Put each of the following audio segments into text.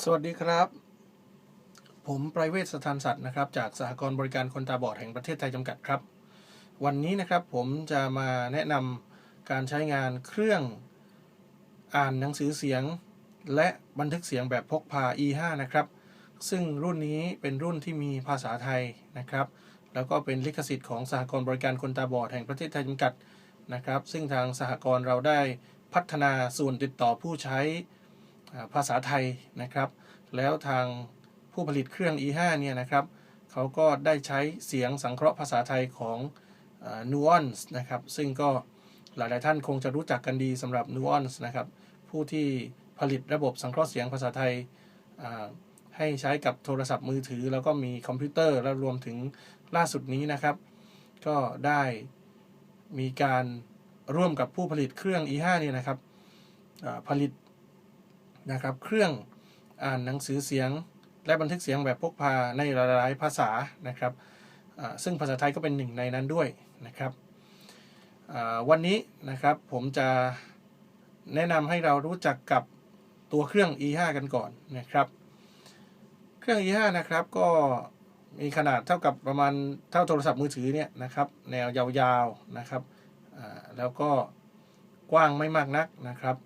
สวัสดีครับ ผมไพรเวศสถานสัตว์นะครับ จากสหกรณ์บริการคนตาบอดแห่งประเทศไทยจำกัดครับ วันนี้นะครับผมจะมาแนะนำการใช้งานเครื่องอ่านหนังสือเสียง และบันทึกเสียงแบบพกพา E5 นะครับ ซึ่งรุ่นนี้เป็นรุ่นที่มีภาษาไทยนะครับ แล้วก็เป็นลิขสิทธิ์ของสหกรณ์บริการคนตาบอดแห่งประเทศไทยจำกัดนะครับ ซึ่งทางสหกรณ์เราได้พัฒนาส่วนติดต่อผู้ใช้ ภาษาไทยนะครับ แล้วทางผู้ผลิตเครื่อง E5 เนี่ยนะครับเขาก็ได้ใช้เสียงสังเคราะห์ภาษาไทยของ Nuance นะครับ ซึ่งก็หลายๆท่านคงจะรู้จักกันดีสำหรับ Nuance นะครับ ผู้ที่ผลิตระบบสังเคราะห์เสียงภาษาไทยให้ใช้กับโทรศัพท์มือถือ แล้วก็มีคอมพิวเตอร์และรวมถึงล่าสุดนี้นะครับ ก็ได้มีการร่วมกับผู้ผลิตเครื่อง E5 เนี่ยนะครับผลิต นะครับ เครื่องอ่านหนังสือเสียง และบันทึกเสียงแบบพกพาในหลายๆภาษานะครับซึ่งภาษาไทยก็เป็นหนึ่งในนั้นด้วยนะครับวันนี้นะครับผมจะแนะนำให้เรารู้จักกับตัวเครื่อง E5 กันก่อนนะครับ เครื่อง E5 นะครับก็มีขนาดเท่ากับประมาณเท่าโทรศัพท์มือถือเนี่ยนะครับ แนวยาวๆนะครับแล้วก็กว้างไม่มากนักนะครับ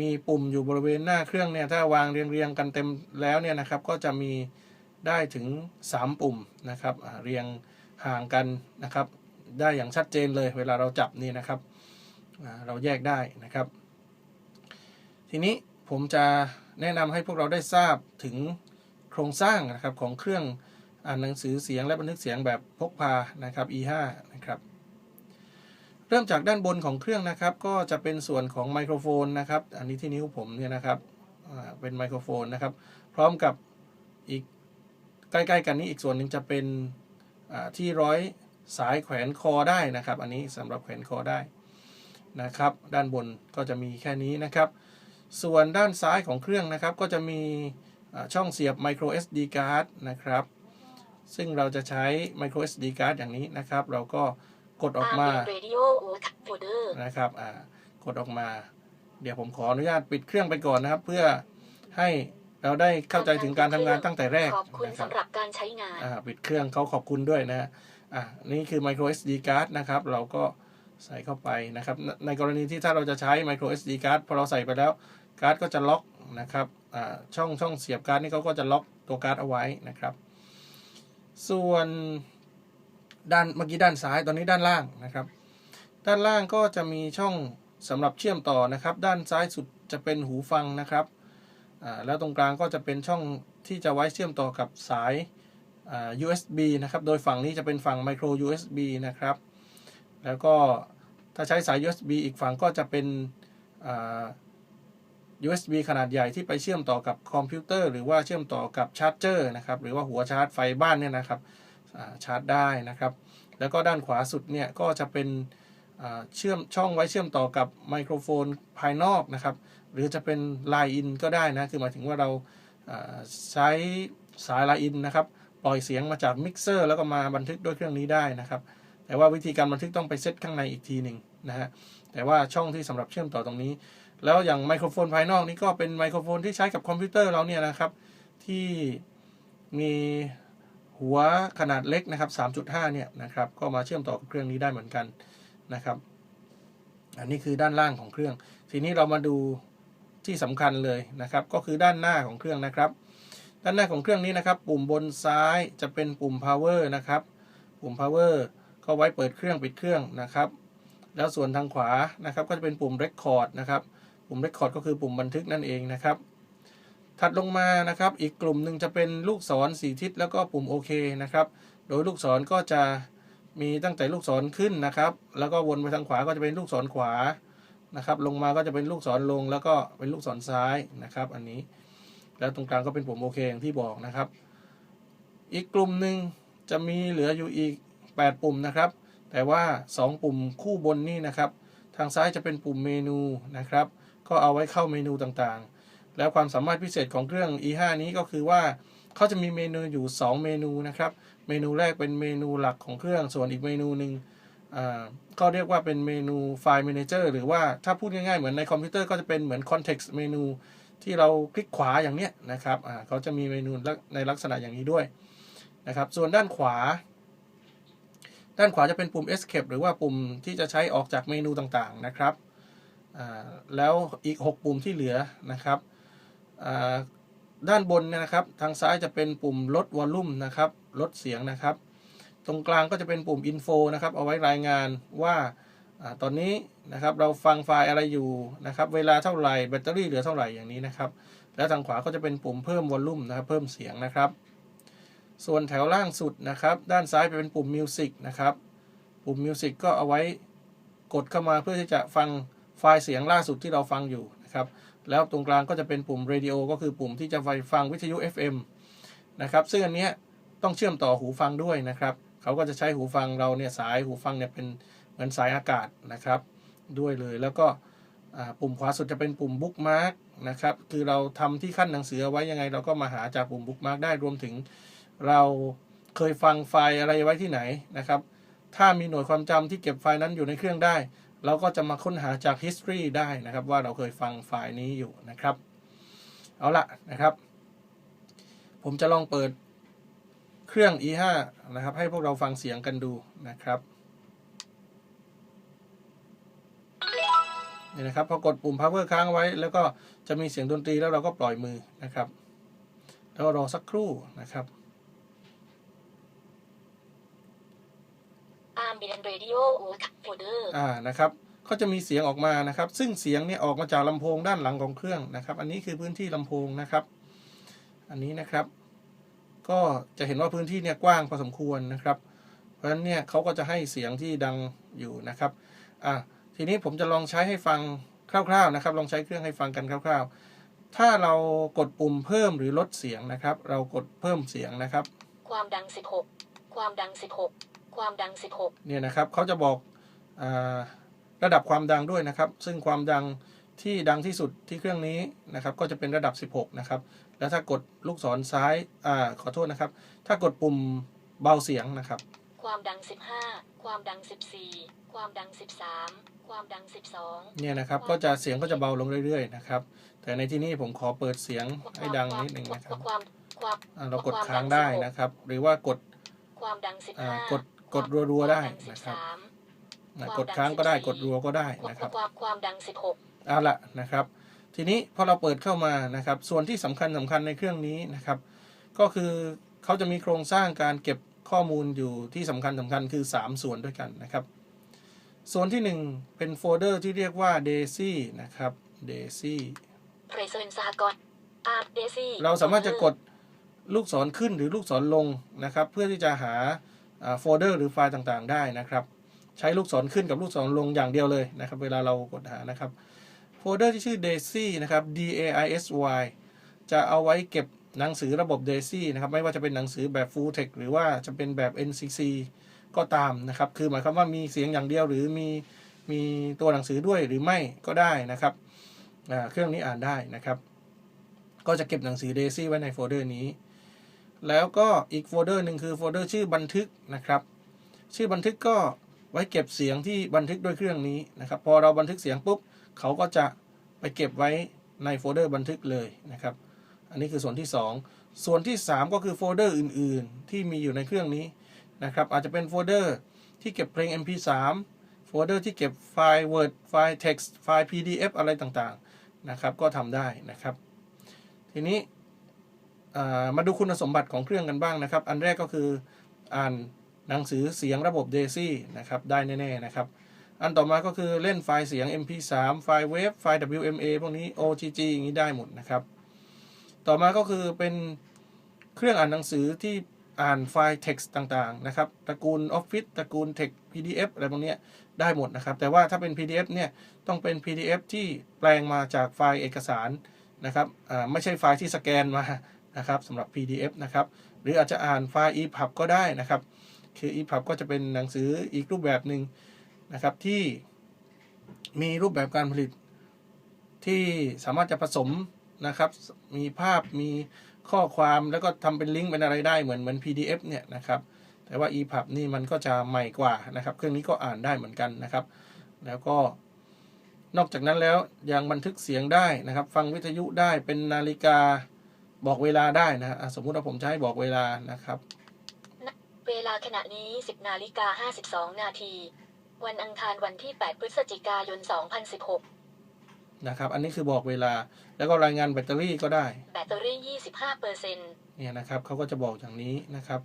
มีปุ่มอยู่บริเวณหน้าเครื่องเนี่ยถ้าวางเรียงๆกันเต็มแล้วเนี่ยนะครับ ก็จะมีได้ถึง 3 ปุ่มนะครับเรียงห่างกันนะครับ ได้อย่างชัดเจนเลยเวลาเราจับนี่นะครับเราแยกได้นะครับ ทีนี้ผมจะแนะนำให้พวกเราได้ทราบถึงโครงสร้างนะครับของเครื่องอ่านหนังสือเสียงและบันทึกเสียงแบบพกพานะครับ E5 นะครับ เริ่มจากด้านบนของเครื่องนะครับ ก็จะเป็นส่วนของไมโครโฟนนะครับ อันนี้ที่นิ้วผมเนี่ยนะครับเป็นไมโครโฟนนะครับ พร้อมกับอีกใกล้ๆกันนี้อีกส่วนหนึ่งจะเป็นที่ร้อยสายแขวนคอได้นะครับ อันนี้สำหรับแขวนคอได้นะครับ ด้านบนก็จะมีแค่นี้นะครับ ส่วนด้านซ้ายของเครื่องนะครับ ก็จะมีช่องเสียบ micro SD card นะครับ ซึ่งเราจะใช้ micro SD card อย่างนี้นะครับ เราก็ กดออกมาเรดิโอโอทักโฟเดอร์นะครับอ่ากดออกมา เดี๋ยวผมขออนุญาตปิดเครื่องไปก่อนนะครับ เพื่อให้เราได้เข้าใจถึงการทำงานตั้งแต่แรกขอบคุณนะครับสำหรับการใช้งานอ่าปิดเครื่องเขาขอบคุณด้วยนะฮะอ่านี่คือ micro SD card นะครับ เราก็ใส่เข้าไปนะครับในในกรณีที่ถ้าเราจะใช้ micro SD card พอเราใส่ไปแล้วการ์ดก็จะล็อกนะครับอ่าช่องช่องเสียบการ์ดนี่เขาก็จะล็อกตัวการ์ดเอาไว้นะครับ ส่วน ด้านเมื่อกี้ด้านซ้ายตอนนี้ด้านล่างนะครับ ด้านล่างก็จะมีช่องสำหรับเชื่อมต่อนะครับ ด้านซ้ายสุดจะเป็นหูฟังนะครับแล้วตรงกลางก็จะเป็นช่องที่จะไว้เชื่อมต่อกับสาย USB นะครับ โดยฝั่งนี้จะเป็นฝั่ง micro USB นะครับ แล้วก็ถ้าใช้สาย USB อีกฝั่งก็จะเป็น USB ขนาดใหญ่ที่ไปเชื่อมต่อกับคอมพิวเตอร์ หรือว่าเชื่อมต่อกับชาร์จเจอร์นะครับ หรือว่าหัวชาร์จไฟบ้านเนี่ยนะครับ ชาร์จได้นะครับ แล้วก็ด้านขวาสุดเนี่ยก็จะเป็นเชื่อมช่องไว้เชื่อมต่อกับไมโครโฟนภายนอกนะครับ หรือจะเป็น Line in ก็ได้นะ คือหมายถึงว่าเราใช้สาย Line in นนะครับปล่อยเสียงมาจากมิกเซอร์แล้วก็มาบันทึกด้วยเครื่องนี้ได้นะครับ แต่ว่าวิธีการบันทึกต้องไปเซตข้างในอีกทีหนึ่งนะฮะแต่ว่าช่องที่สำหรับเชื่อมต่อตรงนี้ แล้วอย่างไมโครโฟนภายนอกนี้ก็เป็นไมโครโฟนที่ใช้กับคอมพิวเตอร์เราเนี่ยนะครับ ที่มี หัวขนาดเล็กนะครับ 3.5 เนี่ยนะครับก็มาเชื่อมต่อกับเครื่องนี้ได้เหมือนกันนะครับ อันนี้คือด้านล่างของเครื่อง ทีนี้เรามาดูที่สำคัญเลยนะครับ ก็คือด้านหน้าของเครื่องนะครับ ด้านหน้าของเครื่องนี้นะครับ ปุ่มบนซ้ายจะเป็นปุ่ม power นะครับ ปุ่ม power ก็ไว้เปิดเครื่องปิดเครื่องนะครับ แล้วส่วนทางขวานะครับ ก็จะเป็นปุ่ม record นะครับ ปุ่ม record ก็คือปุ่มบันทึกนั่นเองนะครับ ถัดลงมานะครับ อีกกลุ่มหนึ่งจะเป็นลูกศรสีทิศแล้วก็ปุ่มโอเคนะครับ โดยลูกศรก็จะมีตั้งแต่ลูกศรขึ้นนะครับ แล้วก็วนไปทางขวาก็จะเป็นลูกศรขวานะครับ ลงมาก็จะเป็นลูกศรลง แล้วก็เป็นลูกศรซ้ายนะครับ อันนี้ แล้วตรงกลางก็เป็นปุ่มโอเคอย่างที่บอกนะครับ อีกกลุ่มหนึ่งจะมีเหลืออยู่อีก 8 ปุ่มนะครับ แต่ว่า 2 ปุ่มคู่บนนี่นะครับ ทางซ้ายจะเป็นปุ่มเมนูนะครับ ก็เอาไว้เข้าเมนูต่างๆ แล้วความสามารถพิเศษของเครื่อง e5 นี้ก็คือว่าเขาจะมีเมนูอยู่ 2 เมนูนะครับ เมนูแรกเป็นเมนูหลักของเครื่อง ส่วนอีกเมนูหนึ่งอ่าก็เรียกว่าเป็นเมนูไฟล์ Manager หรือว่าถ้าพูดง่ายๆ เหมือนในคอมพิวเตอร์ก็จะเป็นเหมือน Context เมนูที่เราคลิกขวาอย่างเนี้ยนะครับเขาจะมีเมนูในลักษณะอย่างนี้ด้วยนะครับ ส่วนด้านขวา ด้านขวาจะเป็นปุ่ม escape หรือว่าปุ่มที่จะใช้ออกจากเมนูต่างๆนะครับแล้วอีก 6 ปุ่มที่เหลือนะครับ ด้านบนนะครับ ทางซ้ายจะเป็นปุ่มลดวอลลุ่มนะครับ ลดเสียงนะครับ ตรงกลางก็จะเป็นปุ่ม info นะครับ เอาไว้รายงานว่าอตอนนี้นะครับเราฟังไฟล์อะไรอยู่นะครับ เวลาเท่าไหร่แบตเตอรี่เหลือเท่าไหร่อย่างนี้นะครับ แล้วทางขวาก็จะเป็นปุ่มเพิ่มวอลลุ่มนะครับ เพิ่มเสียงนะครับ ส่วนแถวล่างสุดนะครับ ด้านซ้ายเป็นปุ่ม Music นะครับ ปุ่ม Music ก็เอาไว้กดเข้ามาเพื่อที่จะฟังไฟล์เสียงล่าสุดที่เราฟังอยู่นะครับ แล้วตรงกลางก็จะเป็นปุ่ม Radio ก็คือปุ่มที่จะไปฟังวิทยุ FM นะครับ ซึ่งอันนี้ต้องเชื่อมต่อหูฟังด้วยนะครับ เขาก็จะใช้หูฟังเราเนี่ยสายหูฟังเนี่ยเป็นเหมือนสายอากาศนะครับ ด้วยเลยแล้วก็ปุ่มขวาสุดจะเป็นปุ่ม Bookmark นะครับ คือเราทำที่ขั้นหนังสือไว้ยังไง เราก็มาหาจากปุ่ม Bookmark ได้รวมถึง เราเคยฟังไฟล์อะไรไว้ที่ไหนนะครับ ถ้ามีหน่วยความจำที่เก็บไฟล์นั้นอยู่ในเครื่องได้ เราก็จะมาค้นหาจาก history ได้นะครับ ว่าเราเคยฟังไฟล์นี้อยู่นะครับ เอาละนะครับ ผมจะลองเปิดเครื่อง e5 นะครับ ให้พวกเราฟังเสียงกันดูนะครับนี่นะครับพอกดปุ่ม power ค้างไว้ แล้วก็จะมีเสียงดนตรีแล้วเราก็ปล่อยมือนะครับ แล้วรอสักครู่นะครับ อาร์ม เบียนเรดิโอโอทักโฟลเดอร์อ่านะครับก็จะมีเสียงออกมานะครับ ซึ่งเสียงเนี่ยออกมาจากลำโพงด้านหลังของเครื่องนะครับ อันนี้คือพื้นที่ลำโพงนะครับ อันนี้นะครับ ก็จะเห็นว่าพื้นที่เนี่ยกว้างพอสมควรนะครับ เพราะฉะนั้นเนี่ยเขาก็จะให้เสียงที่ดังอยู่นะครับอ่าทีนี้ผมจะลองใช้ให้ฟังคร่าวๆนะครับ ลองใช้เครื่องให้ฟังกันคร่าว ๆ ถ้าเรากดปุ่มเพิ่มหรือลดเสียงนะครับ เรากดเพิ่มเสียงนะครับ ความดัง 16 ความดัง 16 ความดัง 16 เนี่ยนะครับเขาจะบอกอาระดับความดังด้วยนะครับ ซึ่งความดังที่ดังที่สุดที่เครื่องนี้นะครับ ก็จะเป็นระดับ 16 นะครับ แล้วถ้ากดลูกศรซ้ายอ่าขอโทษนะครับ ถ้ากดปุ่มเบาเสียงนะครับ ความดัง 15 ความดัง 14 ความดัง 13 ความดัง 12 เนี่ยนะครับ ก็จะเสียงก็จะเบาลงเรื่อยๆนะครับ แต่ในที่นี้ผมขอเปิดเสียงให้ดังนิดหนึ่งนะครับความความอ่าเรากดค้างได้นะครับ หรือว่ากดความดังอ่า15กด กดรัวๆได้ความดังนะครับ13อ่ากดค้างก็ได้กดรัวก็ได้นะครับความความดัง 16เอาละนะครับ ทีนี้พอเราเปิดเข้ามานะครับ ส่วนที่สำคัญสำคัญในเครื่องนี้นะครับ ก็คือเขาจะมีโครงสร้างการเก็บข้อมูลอยู่ที่สำคัญสำคัญคือ 3 ส่วนด้วยกันนะครับ ส่วนที่ 1 เป็นโฟลเดอร์ที่เรียกว่า DAISY นะครับ DAISY เพรสเซนสหกรณ์อาร์เดซี่เราสามารถจะกดลูกศรขึ้นหรือลูกศรลงนะครับ เพื่อที่จะหา โฟลเดอร์หรือไฟล์ต่างๆ ได้นะครับ ใช้ลูกศรขึ้นกับลูกศรลงอย่างเดียวเลยนะครับ เวลาเรากดหานะครับ โฟลเดอร์ที่ชื่อ DAISY นะครับ D A I S Y จะเอาไว้เก็บหนังสือระบบ DAISY นะครับ ไม่ว่าจะเป็นหนังสือแบบ Full Text หรือว่าจะเป็นแบบ NCC ก็ตามนะครับ คือหมายความว่ามีเสียงอย่างเดียวหรือมีมีตัวหนังสือด้วยหรือไม่ก็ได้นะครับ เครื่องนี้อ่านได้นะครับ ก็จะเก็บหนังสือ DAISY ไว้ในโฟลเดอร์นี้ แล้วก็อีกโฟลเดอร์หนึ่งคือโฟลเดอร์ชื่อบันทึกนะครับ ชื่อบันทึกก็ไว้เก็บเสียงที่บันทึกด้วยเครื่องนี้นะครับ พอเราบันทึกเสียงปุ๊บเขาก็จะไปเก็บไว้ในโฟลเดอร์บันทึกเลยนะครับ อันนี้คือส่วนที่ 2 ส่วนที่ 3 ก็คือโฟลเดอร์อื่น ๆ ที่มีอยู่ในเครื่องนี้นะครับ อาจจะเป็นโฟลเดอร์ที่เก็บเพลง MP3 โฟลเดอร์ที่เก็บไฟล์ Word ไฟล์ Text ไฟล์ PDF อะไรต่างๆนะครับ ก็ทำได้นะครับ ทีนี้ มาดูคุณสมบัติของเครื่องกันบ้างนะครับ อันแรกก็คืออ่านหนังสือเสียงระบบ DAISY นะครับ ได้แน่ ๆ นะครับ อันต่อมาก็คือเล่นไฟล์เสียง MP3 ไฟล์ WAV ไฟล์ WMA พวกนี้ OGG อย่างนี้ได้หมดนะครับ ต่อมาก็คือเป็นเครื่องอ่านหนังสือที่อ่านไฟล์ text ต่างๆ นะครับ ตระกูล Office ตระกูล Text PDF อะไรพวกนี้ได้หมดนะครับ แต่ว่าถ้าเป็น PDF เนี่ย ต้องเป็น PDF ที่แปลงมาจากไฟล์เอกสารนะครับไม่ใช่ไฟล์ที่สแกนมา นะครับสำหรับ PDF นะครับหรืออาจจะอ่านไฟล์ EPUB ก็ได้นะครับคือ EPUB ก็จะเป็นหนังสืออีกรูปแบบหนึ่งนะครับที่มีรูปแบบการผลิต ที่สามารถจะผสมนะครับ มีภาพมีข้อความแล้วก็ทำเป็นลิงก์เป็นอะไรได้เหมือนเหมือน PDF เนี่ยนะครับแต่ว่า EPUB นี่มันก็จะใหม่กว่านะครับ เครื่องนี้ก็อ่านได้เหมือนกันนะครับ แล้วก็นอกจากนั้นแล้วยังบันทึกเสียงได้นะครับ ฟังวิทยุได้เป็นนาฬิกา บอกเวลาได้นะฮะอะสมมุติว่าผมจะให้บอกเวลานะครับ เวลาขณะนี้ 10นาฬิกา52 นาที วันอังคารวันที่ 8 พฤศจิกายน 2016 นะครับ อันนี้คือบอกเวลา แล้วก็รายงานแบตเตอรี่ก็ได้ แบตเตอรี่ 25เปอร์เซ็นต์เนี่ยนะครับเขาก็จะบอกอย่างนี้นะครับ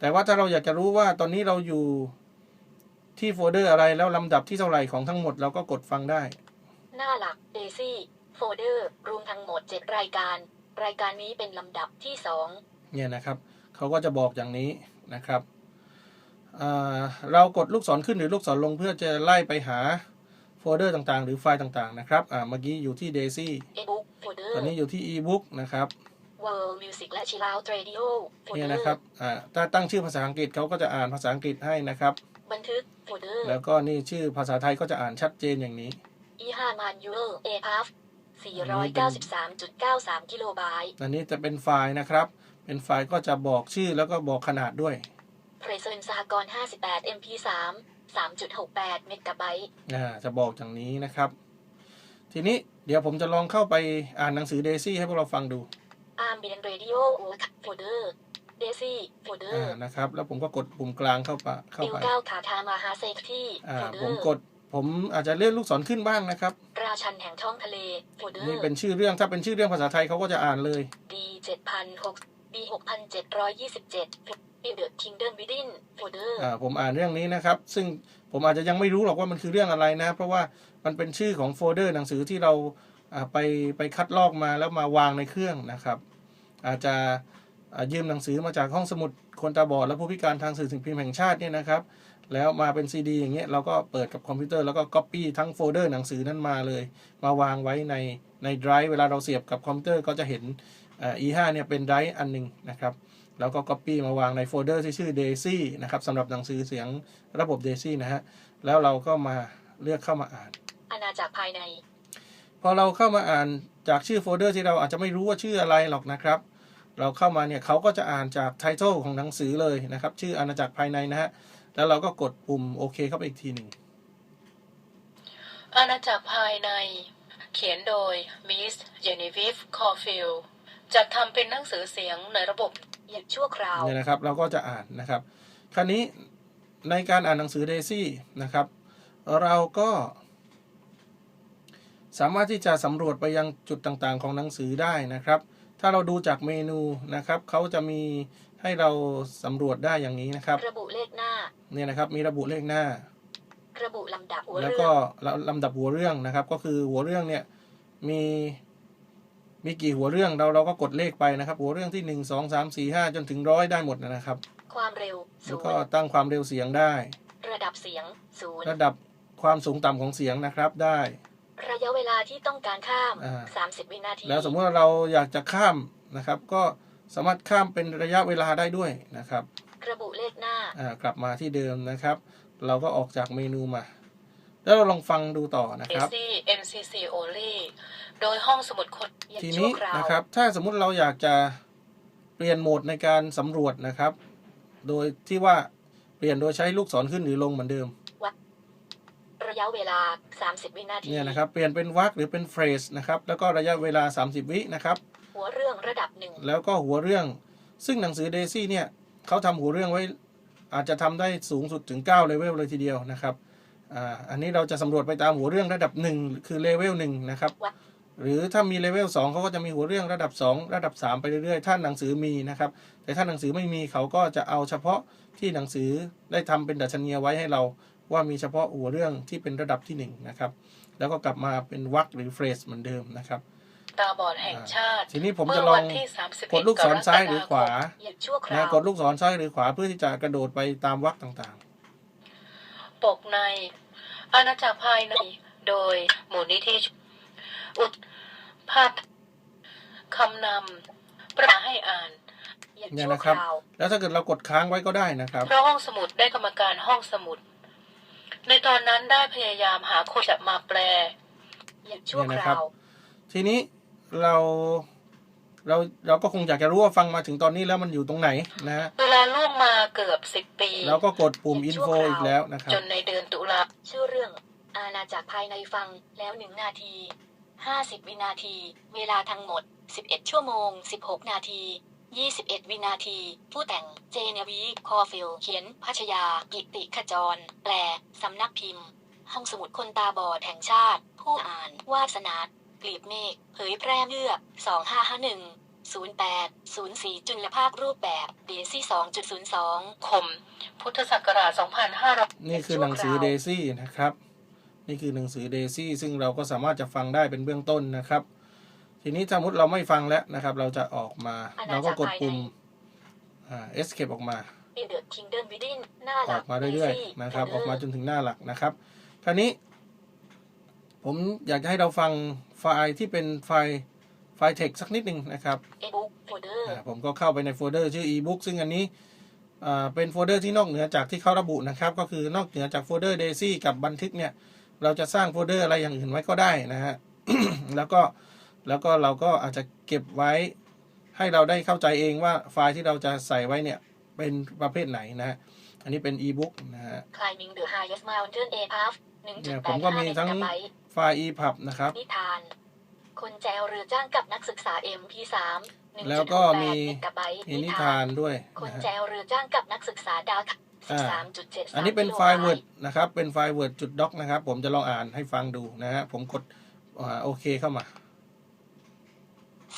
แต่ว่าถ้าเราอยากจะรู้ว่าตอนนี้เราอยู่ที่โฟลเดอร์อะไรแล้วลำดับที่เท่าไหร่ของทั้งหมดเราก็กดฟังได้ หน้าหลัก Daisy โฟลเดอร์รวมทั้งหมด 7 รายการ รายการนี้เป็นลำดับที่เนี่ยนะครับเขาก็จะบอกอย่างนี้นะครับอ่าเรากดลูกศรขึ้นหรือลูกศรลงเพื่อจะไล่ไปหาโฟลเดอร์ต่างๆ หรือไฟล์ต่างๆนะครับอ่าเมื่อกี้อยู่ที่ Daisy 2 ebook โฟลเดอตร์อนนี้อยู่ที่ ebook นะครับ World Music และ Chill Out Radio โฟลเนี่ยเดอนะครับร์อ่าถ้าตั้งชื่อภาษาอังกฤษเขาก็จะอ่านภาษาอังกฤษให้นะครับ บันทึกโฟลเดอร์แล้วก็นี่ชื่อภาษาไทยก็จะอ่านชัดเจนอย่างนี้ E5 Manual APAF 493.93 กิโลไบต์อันนี้จะเป็นไฟล์นะครับ เป็นไฟล์ก็จะบอกชื่อแล้วก็บอกขนาดด้วย Present สหกรณ์58 MP3 3.68 เมกะไบต์อ่าจะบอกอย่างนี้นะครับ ทีนี้เดี๋ยวผมจะลองเข้าไปอ่านหนังสือ Daisy ให้พวกเราฟังดู Ambient Radio Folder Daisy Folder อ่านะครับ แล้วผมก็กดปุ่มกลางเข้าไปเข้าบิลไปเก้าขาทามาฮาเซกที่อ่าโฟลเดผอมร์กด ผมอาจจะเลื่อนลูกศรขึ้นบ้างนะครับ ราชันแห่งท้องทะเลโฟลเดอนี่ร์เป็นชื่อเรื่องถ้าเป็นชื่อเรื่องภาษาไทยเขาก็จะอ่านเลย D 7006 D 6727 Build Kingdom Within Folder อ่าผมอ่านเรื่องนี้นะครับ ซึ่งผมอาจจะยังไม่รู้หรอกว่ามันคือเรื่องอะไรนะ เพราะว่ามันเป็นชื่อของโฟลเดอร์หนังสือที่เราอ่าไปไปคัดลอกมาแล้วมาวางในเครื่องนะครับ อาจจะอ่ายืมหนังสือมาจากห้องสมุดคนตาบอดและผู้พิการทางสื่อสิ่งพิมพ์แห่งชาติเนี่ยนะครับ แล้วมาเป็นซีดีอย่างเงี้ยเราก็เปิดกับคอมพิวเตอร์แล้วก็ก๊อปปี้ทั้งโฟลเดอร์หนังสือนั้นมาเลย มาวางไว้ในในไดรฟ์เวลาเราเสียบกับคอมพิวเตอร์ก็จะเห็นอ่า E5 เนี่ยเป็นไดรฟ์อันหนึ่งนะครับแล้วก็ Copy มาวางในโฟลเดอร์ที่ชื่อ Daisy นะครับสำหรับหนังสือเสียงระบบ Daisy นะฮะแล้วเราก็มาเลือกเข้ามาอ่านอาณาจักรภายใน พอเราเข้ามาอ่านจากชื่อโฟลเดอร์ที่เราอาจจะไม่รู้ว่าชื่ออะไรหรอกนะครับ เราเข้ามาเนี่ยเขาก็จะอ่านจากไทท l e ของหนังสือเลยนะครับ ชื่ออาณาจักรภายในนะฮะ แล้วเราก็กดปุ่มโอเคเข้าไปอีกทีหนึ่งอาณาจักรภายใน เขียนโดยมิสเจนีวิฟคอร์ฟิลจัดทำเป็นหนังสือเสียงในระบบหยุดชั่วคราวเนี่ยนะครับ เราก็จะอ่านนะครับ คราวนี้ในการอ่านหนังสือ Daisy นะครับ เราก็สามารถที่จะสำรวจไปยังจุดต่างๆ ของหนังสือได้นะครับ ถ้าเราดูจากเมนูนะครับเขาจะมีให้เราสำรวจได้อย่างนี้นะครับ ระบุเลขหน้าเนี่ยนะครับ มีระบุเลขหน้า ระบุลำดับหัวแล้วเรื่ก็องลำดับหัวเรื่องนะครับ ก็คือหัวเรื่องเนี่ยมีมีกี่หัวเรื่องเราเราก็กดเลขไปนะครับ หัวเรื่องที่หนึ่งสองสามสี่ห้าจนถึงร้อยได้หมดนะครับ ความเร็วแล้ศูวนก็ย์ตั้งความเร็วเสียงได้ ระดับเสียงศูนย์ระดับความสูงต่ำของเสียงนะครับได้ ระยะเวลาที่ต้องการข้าม อ่า 30 วินาที แล้วสมมติว่าเราอยากจะข้ามนะครับ ก็สามารถข้ามเป็นระยะเวลาได้ด้วยนะครับระบุเลขหน้า อ่ากลับมาที่เดิมนะครับ เราก็ออกจากเมนูมา แล้วเราลองฟังดูต่อนะเอครับซี MCC only โดยห้องสมุดคนหยุดทีชั่วนี้คราวนะครับ ถ้าสมมุติเราอยากจะเปลี่ยนโหมดในการสำรวจนะครับ โดยที่ว่าเปลี่ยนโดยใช้ลูกศรขึ้นหรือลงเหมือนเดิม ระยะเวลา 30 วินาทีเนี่ยนะครับเปลี่ยนเป็นวรรคหรือเป็นเฟรสนะครับแล้วก็ระยะเวลา 30 วินะครับหัวเรื่องระดับหนึ่งแล้วก็หัวเรื่อง ซึ่งหนังสือเดซี่เนี่ยเขาทำหัวเรื่องไว้อาจจะทำได้สูงสุดถึง9เลเวลเลยทีเดียวนะครับอ่าอันนี้เราจะสำรวจไปตามหัวเรื่องระดับ 1 คือเลเวล1นะครับหรือถ้ามีเลเวล2เขาก็จะมีหัวเรื่องระดับ 2 ระดับ 3 ไปเรื่อยๆ ถ้าหนังสือมีนะครับ แต่ถ้าหนังสือไม่มีเขาก็จะเอาเฉพาะที่หนังสือได้ทำเป็นดัชนียไว้ให้เรา ว่ามีเฉพาะหัวเรื่องที่เป็นระดับที่1นะครับ แล้วก็กลับมาเป็นวรรคหรือเฟรสเหมือนเดิมนะครับตาบอดแห่งชาติทีนี้ผมเมื่จะอลอวังนที่31กดลูกศรซ้ายหรือขวาหยุดชั่วครานะวกดลูกศรซ้ายหรือขวาเพื่อที่จะกระโดดไปตามวรรคต่างปกใน อาณาจักรภายใน โดยมูลนิธิอุดพาดคำนำประกาศให้อ่านหยุดๆเนี่ยชั่วนะคครับราวแล้วถ้าเกิดเรากดค้างไว้ก็ได้นะครับ เพราะห้องสมุดได้กรรมการห้องสมุด ในตอนนั้นได้พยายามหาคนจะมาแปลหยุดชั่วเนี่ยคนะครัราบวทีนี้เราเราเราก็คงอยากจะรู้ว่าฟังมาถึงตอนนี้แล้วมันอยู่ตรงไหนนะฮะเวลาล่วงมาเกือบสิบปี เราก็กดปุ่ม info อีกแล้วนะครับจนในเดือนตุลาชื่อเรื่อง I อาณาจักรภายในฟังแล้วหนึ่งนาที50วินาที เวลาทั้งหมด11ชั่วโมง16นาที 21 วินาที ผู้แต่งเจเนวีคอฟิลเขียนพัชยา กิติขจร แปล สำนักพิมพ์ ห้องสมุดคนตาบอดแห่งชาติ ผู้อ่าน วาสนากลีบเมฆเผยแพร่เลือก 2551 08 04 จุลภาครูปแบบเดซี่ 2.02 คม พุทธศักราช 2500 นี่คือหนังสือเดซี่นะครับ นี่คือหนังสือเดซี่ซึ่งเราก็สามารถจะฟังได้เป็นเบื้องต้นนะครับ ทีนี้สมมติเราไม่ฟังแล้วนะครับ เราจะออกมา เราก็กดปุ่มอ่า escape ออกมา In the Kingdom Within หน้าหอลัอกกมาเรื่อย Daisy ๆนะครับ Tanner ออกมาจนถึงหน้าหลักนะครับ คราวนี้ ผมอยากจะให้เราฟังไฟล์ที่เป็นไฟล์ไฟล์ text สักนิดหนึ่งนะครับ ebook folder อ่าผมก็เข้าไปในโฟลเดอร์ชื่อ ebook ซึ่งอันนี้อ่าเป็นโฟลเดอร์ที่นอกเหนือจากที่เขาระบุนะครับ ก็คือนอกเหนือจากโฟลเดอร์ daisy กับบันทึกเนี่ย เราจะสร้างโฟลเดอร์อะไรอย่างอื่นไว้ก็ได้นะฮะ แล้วก็ แล้วก็เราก็อาจจะเก็บไว้ให้เราได้เข้าใจเองว่าไฟล์ที่เราจะใส่ไว้เนี่ยเป็นประเภทไหนนะฮะอันนี้เป็น ebook นะฮะ climbing the highest mountain a path เนี่ยผมก็มี1.85ทั้งเมกะไบต์ไฟล์ EPUB นะครับนิทานคนแจวเรือจ้างกับนักศึกษา MP3 1.68แล้วก็มีเมกะไบต์มีนิทานด้วยคนนะฮะแจวเรือจ้างกับนักศึกษาดาวอ่า13.73อันนี้เป็นไฟล์กิโล Word บต์นะครับ เป็นไฟล์ Word จุด doc นะครับ ผมจะลองอ่านให้ฟังดูนะฮะ ผมกดอ่าโอเคเข้ามา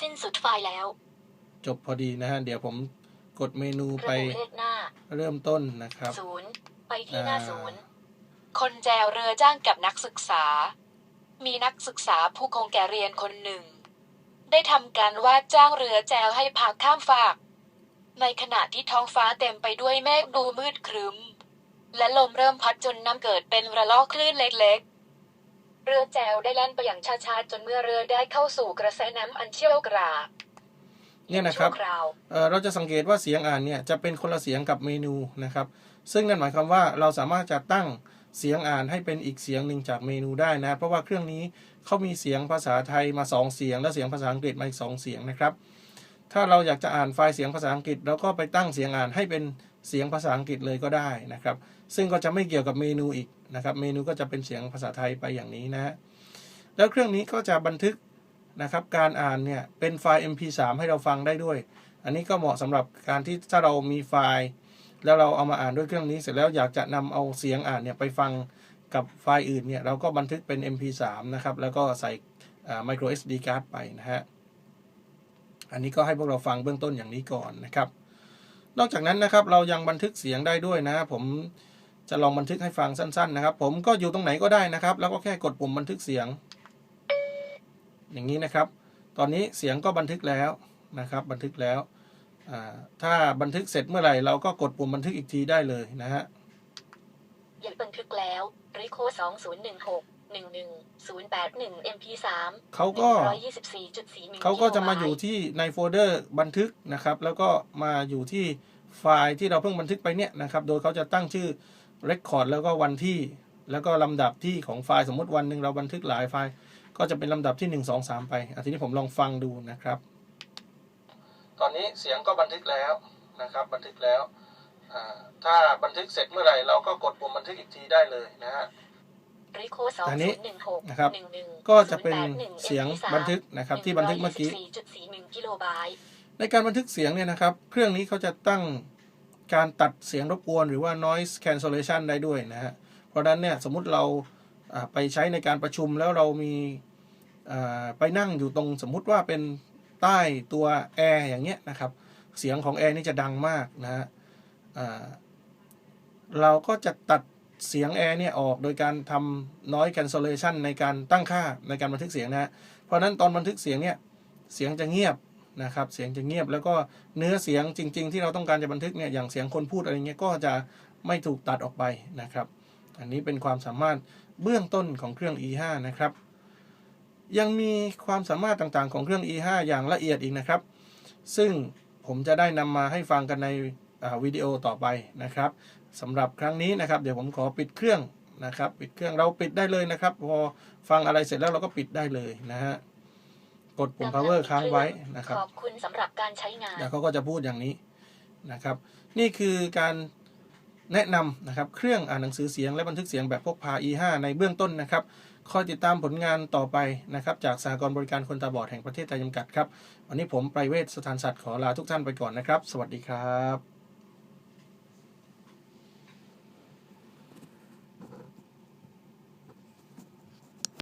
สิ้นสุดไฟล์แล้ว จบพอดีนะฮะ เดี๋ยวผมกดเมนูระไปบุเลขหน้าเริ่มต้นนะครับ ศูนย์ไปที่หน้าอ่า ศูนย์คนแจวเรือจ้างกับนักศึกษา มีนักศึกษาผู้คงแก่เรียนคนหนึ่ง ได้ทำการว่าจ้างเรือแจวให้พาข้ามฝาก ในขณะที่ท้องฟ้าเต็มไปด้วยเมฆดูมืดครึ้ม และลมเริ่มพัดจนน้ำเกิดเป็นระลอกคลื่นเล็กๆ เรือแจวได้แล่นไปอย่างช้าๆจนเมื่อเรือได้เข้าสู่กระแสน้ำอันเชี่ยวกรากเนี่ยนะครับชั่วคราวเอ่อเราจะสังเกตว่าเสียงอ่านเนี่ยจะเป็นคนละเสียงกับเมนูนะครับ ซึ่งนั่นหมายความว่าเราสามารถจะตั้งเสียงอ่านให้เป็นอีกเสียงหนึ่งจากเมนูได้นะ เพราะว่าเครื่องนี้เขามีเสียงภาษาไทยมาสองเสียง และเสียงภาษาอังกฤษมาอีกสองเสียงนะครับ ถ้าเราอยากจะอ่านไฟล์เสียงภาษาอังกฤษเราก็ไปตั้งเสียงอ่านให้เป็นเสียงภาษาอังกฤษเลยก็ได้นะครับ ซึ่งก็จะไม่เกี่ยวกับเมนูอีก นะครับเมนูก็จะเป็นเสียงภาษาไทยไปอย่างนี้นะฮะแล้วเครื่องนี้ก็จะบันทึกนะครับการอ่านเนี่ยเป็นไฟล์ MP3 ให้เราฟังได้ด้วย อันนี้ก็เหมาะสำหรับการที่ถ้าเรามีไฟล์ แล้วเราเอามาอ่านด้วยเครื่องนี้เสร็จแล้วอยากจะนำเอาเสียงอ่านเนี่ยไปฟังกับไฟล์อื่นเนี่ยเราก็บันทึกเป็น MP3 นะครับแล้วก็ใส่ micro SD card ไปนะฮะอันนี้ก็ให้พวกเราฟังเบื้องต้นอย่างนี้ก่อนนะครับ นอกจากนั้นนะครับเรายังบันทึกเสียงได้ด้วยนะผม จะลองบันทึกให้ฟังสั้นๆนะครับ ผมก็อยู่ตรงไหนก็ได้นะครับ แล้วก็แค่กดปุ่มบันทึกเสียง อย่างนี้นะครับ ตอนนี้เสียงก็บันทึกแล้วนะครับ บันทึกแล้วอ่าถ้าบันทึกเสร็จเมื่อไหร่เราก็กดปุ่มบันทึกอีกทีได้เลยนะฮะยับันทึกแล้วริโค2016 11081 MP3 เขาก็124.41เขาก็จะมาอยู่ที่ในโฟลเดอร์บันทึกนะครับ แล้วก็มาอยู่ที่ไฟล์ที่เราเพิ่งบันทึกไปเนี่ยนะครับ โดยเขาจะตั้งชื่อ Record แล้วก็วันที่ แล้วก็ลำดับที่ของไฟล์สมมติวันหนึ่งเราบันทึกหลายไฟล์ ก็จะเป็นลำดับที่ 1 2 3 ไปอะทีนี้ผมลองฟังดูนะครับ ตอนนี้เสียงก็บันทึกแล้วนะครับ บันทึกแล้วอ่าถ้าบันทึกเสร็จเมื่อไหร่เราก็กดปุ่มบันทึกอีกทีได้เลยนะฮะริโคอันนี้2016นะครับ11ก็จะเป็นเสียงบันทึกนะครับที่บันทึกเมื่อกี้124.41กิโลไบต์ในการบันทึกเสียงเนี่ยนะครับ เครื่องนี้เขาจะตั้ง การตัดเสียงรบกวนหรือว่า noise cancellation ได้ด้วยนะฮะ เพราะนั้นเนี่ยสมมติเราไปใช้ในการประชุมแล้วเรามีไปนั่งอยู่ตรงสมมุติว่าเป็นใต้ตัวแอร์อย่างเงี้ยนะครับ เสียงของแอร์นี่จะดังมากนะฮะเราก็จะตัดเสียงแอร์เนี่ยออกโดยการทำ noise cancellation ในการตั้งค่าในการบันทึกเสียงนะฮะ เพราะนั้นตอนบันทึกเสียงเนี่ยเสียงจะเงียบ นะครับเสียงจะเงียบแล้วก็เนื้อเสียงจริง ๆ ที่เราต้องการจะบันทึกเนี่ยอย่างเสียงคนพูดอะไรเงี้ยก็จะไม่ถูกตัดออกไปนะครับ อันนี้เป็นความสามารถเบื้องต้นของเครื่อง E5 นะครับ ยังมีความสามารถต่างๆของเครื่อง E5 อย่างละเอียดอีกนะครับ ซึ่งผมจะได้นำมาให้ฟังกันในวิดีโอต่อไปนะครับสำหรับครั้งนี้นะครับ เดี๋ยวผมขอปิดเครื่องนะครับ ปิดเครื่องเราปิดได้เลยนะครับ พอฟังอะไรเสร็จแล้วเราก็ปิดได้เลยนะฮะ กดปุ่ม power ค้างไว้นะครับ ขอบคุณสำหรับการใช้งาน แล้วเขาก็จะพูดอย่างนี้นะครับ นี่คือการแนะนำนะครับ เครื่องอ่านหนังสือเสียงและบันทึกเสียงแบบพกพา E5 ในเบื้องต้นนะครับคอยติดตามผลงานต่อไปนะครับ จากสหกรณ์บริการคนตาบอดแห่งประเทศไทยจำกัดครับ วันนี้ผมไพรเวทสถานสัตว์ขอลาทุกท่านไปก่อนนะครับ สวัสดีครับ